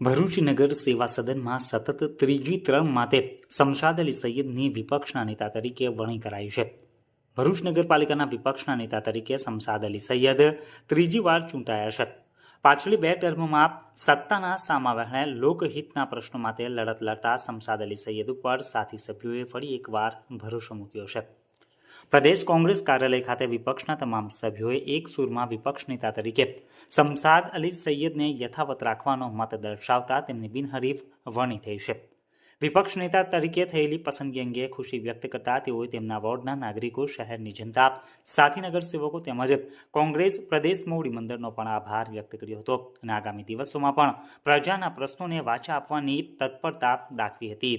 ભરૂચ નગર સેવા સદનમાં સતત ત્રીજી ત્રણ માટે શમશાદ અલી સૈયદની વિપક્ષના નેતા તરીકે વરણી કરાયું છે. ભરૂચ નગરપાલિકાના વિપક્ષના નેતા તરીકે શમશાદ અલી સૈયદ ત્રીજી વાર ચૂંટાયા છે. પાછલી બે ટર્મમાં સત્તાના સામાવહેણે લોકહિતના પ્રશ્નો માટે લડત લડતા શમશાદ અલી સૈયદ ઉપર સાથી સભ્યોએ ફરી એકવાર ભરોસો મૂક્યો છે. પ્રદેશ કોંગ્રેસ કાર્યાલય ખાતે વિપક્ષના તમામ સભ્યોએ એક સૂરમાં વિપક્ષ નેતા તરીકે સમસાદ અલી સૈયદને યથાવત રાખવાનો મત દર્શાવતા તેમની બિનહરીફ વરણી થઈ છે. વિપક્ષ નેતા તરીકે થયેલી પસંદગી અંગે ખુશી વ્યક્ત કરતા તેઓએ તેમના વોર્ડના નાગરિકો, શહેરની જનતા, સાથી નગરસેવકો તેમજ કોંગ્રેસ પ્રદેશ મોવડી મંડળનો પણ આભાર વ્યક્ત કર્યો હતો અને આગામી દિવસોમાં પણ પ્રજાના પ્રશ્નોને વાચા આપવાની તત્પરતા દાખવી હતી.